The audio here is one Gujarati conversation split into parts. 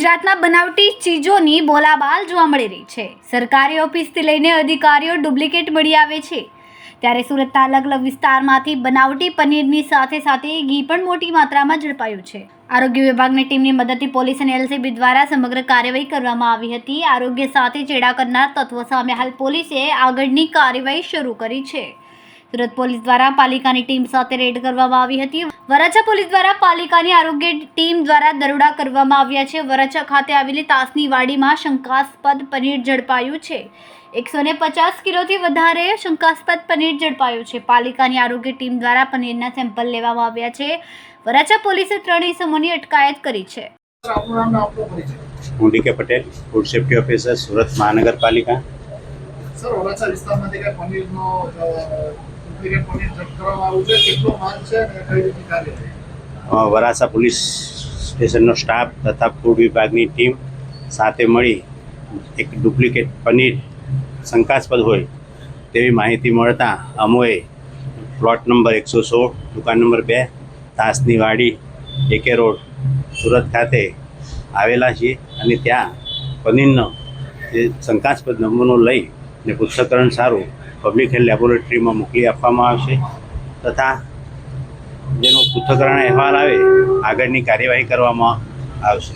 ગુજરાતમાં બનાવટી ચીજોની બોલાબાલ જોવા મળી રહી છે. સરકારી ઓફિસથી લઈને અધિકારીઓ ડુપ્લિકેટ મળી આવે છે. ત્યારે સુરતના અલગ અલગ વિસ્તારમાંથી બનાવટી પનીરની સાથે સાથે ઘી પણ મોટી માત્રામાં ઝડપાયું છે. આરોગ્ય વિભાગની ટીમની મદદથી પોલીસ અને એલસીબી દ્વારા સમગ્ર કાર્યવાહી કરવામાં આવી હતી. આરોગ્ય સાથે ચેડા કરનાર તત્વો સામે હાલ પોલીસે આગળની કાર્યવાહી શરૂ કરી છે. સુરત પોલીસ દ્વારા પાલિકાની ટીમ સાથે રેડ કરવામાં આવી હતી. વરાછા પોલીસ દ્વારા પાલિકાની આરોગ્ય ટીમ દ્વારા દરોડા કરવામાં આવ્યા છે. વરાછા ખાતે આવેલી તાસની વાડીમાં શંકાસ્પદ પનીર ઝડપાયું છે. એકસો ને પચાસ કિલોથી વધારે શંકાસ્પદ પનીર ઝડપાયું છે. પાલિકાની આરોગ્ય ટીમ દ્વારા પનીરના સેમ્પલ લેવામાં આવ્યા છે. વરાછા પોલીસે ત્રણેય સમૂહની અટકાયત કરી છે. હું D K Patel food safety officer Surat મહાનગરપાલિકા. સર વરાછા વિસ્તારમાંથી પનીરનો વરાછા પોલીસ સ્ટેશનનો સ્ટાફ તથા ફૂડ વિભાગની ટીમ સાથે મળી એક ડુપ્લિકેટ પનીર શંકાસ્પદ હોય તેવી માહિતી મળતા અમોએ પ્લોટ નંબર એકસો સોળ, દુકાન નંબર બે, તાસની વાડી, એકે રોડ, સુરત ખાતે આવેલા છીએ અને ત્યાં પનીરનો જે શંકાસ્પદ નમૂનો લઈ ને પૃથ્થકરણ સારું પબ્લિક હેલ્થ લેબોરેટરીમાં મોકલી આપવામાં આવશે તથા જેનો પૃથ્થકરણ અહેવાલ આવે, આગળની કાર્યવાહી કરવામાં આવશે.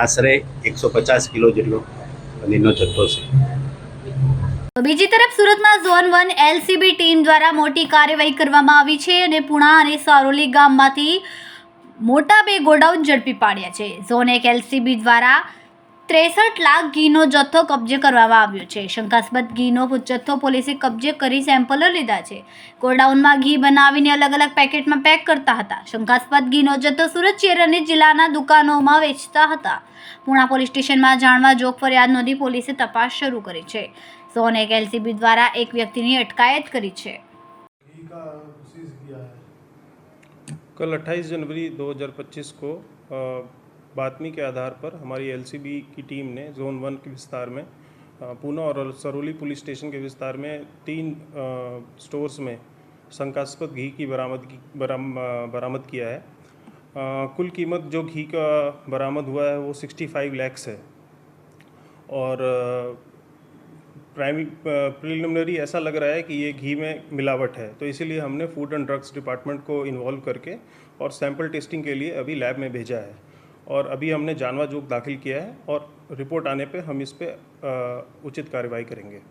આશરે એકસો પચાસ કિલો જેટલો પનીરનો જથ્થો છે. બીજી તરફ સુરતમાં ઝોન વન એલસીબી ટીમ દ્વારા મોટી કાર્યવાહી કરવામાં આવી છે અને પુણા અને સારોલી ગામમાંથી મોટા બે ગોડાઉન ઝડપી પાડ્યા છે. ઝોન એક એલસીબી દ્વારા ત્રેસઠ લાખ ઘીનો જથ્થો કબજે કરવામાં આવ્યો છે શંકાસ્પદ ઘીનો જથ્થો પોલીસે કબજે કરી સેમ્પલો લીધા છે ગોડાઉનમાં ઘી બનાવીને અલગ અલગ પેકેટમાં પેક કરતા હતા શંકાસ્પદ ઘીનો જથ્થો સુરત શહેર અને જિલ્લાના દુકાનોમાં વેચતા હતા પુણા પોલીસ સ્ટેશનમાં જાણવા જોગ ફરિયાદ નોંધી પોલીસે તપાસ શરૂ કરી છે ઝોન એક એલસીબી દ્વારા એક વ્યક્તિની અટકાયત કરી છે ઘી का सीज किया है कल 28 जनवरी 2025 को अ, बातमी के आधार पर हमारी एलसीबी की टीम ने जोन वन के विस्तार में पूना और सरोली पुलिस स्टेशन के विस्तार में तीन स्टोर्स में शंकास्पद घी की बरामदगी बराम बरामद किया है। अ, कुल कीमत जो घी का बरामद हुआ है वो 65 लैक्स है। और प्राइमरी प्रिलिमिनरी ऐसा लग रहा है कि ये घी में मिलावट है। तो इसीलिए हमने फ़ूड एंड ड्रग्स डिपार्टमेंट को इन्वॉल्व करके और सैंपल टेस्टिंग के लिए अभी लैब में भेजा है। और अभी हमने जानवा जोग दाखिल किया है और रिपोर्ट आने पे हम इस पे अ, उचित कार्रवाई करेंगे